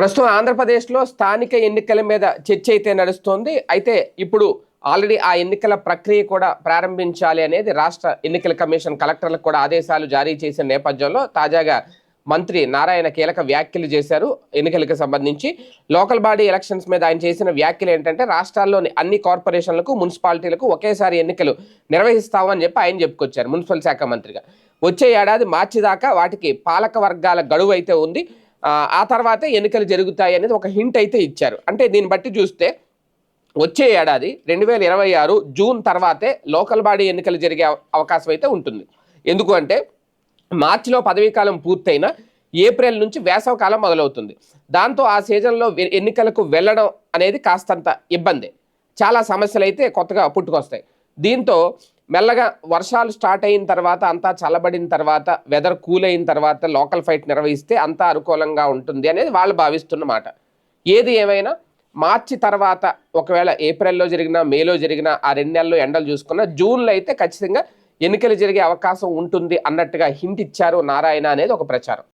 ప్రస్తుతం ఆంధ్రప్రదేశ్లో స్థానిక ఎన్నికల మీద చర్చ అయితే నడుస్తోంది. అయితే ఇప్పుడు ఆల్రెడీ ఆ ఎన్నికల ప్రక్రియ కూడా ప్రారంభించాలి అనేది రాష్ట్ర ఎన్నికల కమిషన్ కలెక్టర్లకు కూడా ఆదేశాలు జారీ చేసిన నేపథ్యంలో తాజాగా మంత్రి నారాయణ కీలక వ్యాఖ్యలు చేశారు ఎన్నికలకు సంబంధించి. లోకల్ బాడీ ఎలక్షన్స్ మీద ఆయన చేసిన వ్యాఖ్యలు ఏంటంటే రాష్ట్రాల్లోని అన్ని కార్పొరేషన్లకు మున్సిపాలిటీలకు ఒకేసారి ఎన్నికలు నిర్వహిస్తామని చెప్పి ఆయన చెప్పుకొచ్చారు మున్సిపల్ శాఖ మంత్రిగా. వచ్చే ఏడాది మార్చి దాకా వాటికి పాలక వర్గాల గడువు అయితే ఉంది. ఆ, తర్వాతే ఎన్నికలు జరుగుతాయి అనేది ఒక హింట్ అయితే ఇచ్చారు. అంటే దీన్ని బట్టి చూస్తే వచ్చే ఏడాది రెండు వేల ఇరవై ఆరు జూన్ తర్వాతే లోకల్ బాడీ ఎన్నికలు జరిగే అవకాశం అయితే ఉంటుంది. ఎందుకు అంటే మార్చిలో పదవీకాలం పూర్తయిన ఏప్రిల్ నుంచి వేసవ కాలం మొదలవుతుంది. దాంతో ఆ సీజన్లో ఎన్నికలకు వెళ్ళడం అనేది కాస్తంత ఇబ్బంది. చాలా సమస్యలు అయితే కొత్తగా పుట్టుకొస్తాయి. దీంతో మెల్లగా వర్షాలు స్టార్ట్ అయిన తర్వాత అంతా చల్లబడిన తర్వాత వెదర్ కూల్ అయిన తర్వాత లోకల్ ఫైట్ నిర్వహిస్తే అంతా అనుకూలంగా ఉంటుంది అనేది వాళ్ళు భావిస్తున్నమాట ఏది ఏమైనా మార్చి తర్వాత ఒకవేళ ఏప్రిల్లో జరిగినా మేలో జరిగినా ఆ రెండు నెలల్లో ఎండలు చూసుకున్న జూన్లో అయితే ఖచ్చితంగా ఎన్నికలు జరిగే అవకాశం ఉంటుంది అన్నట్టుగా హింట్ ఇచ్చారు నారాయణ అనేది ఒక ప్రచారం.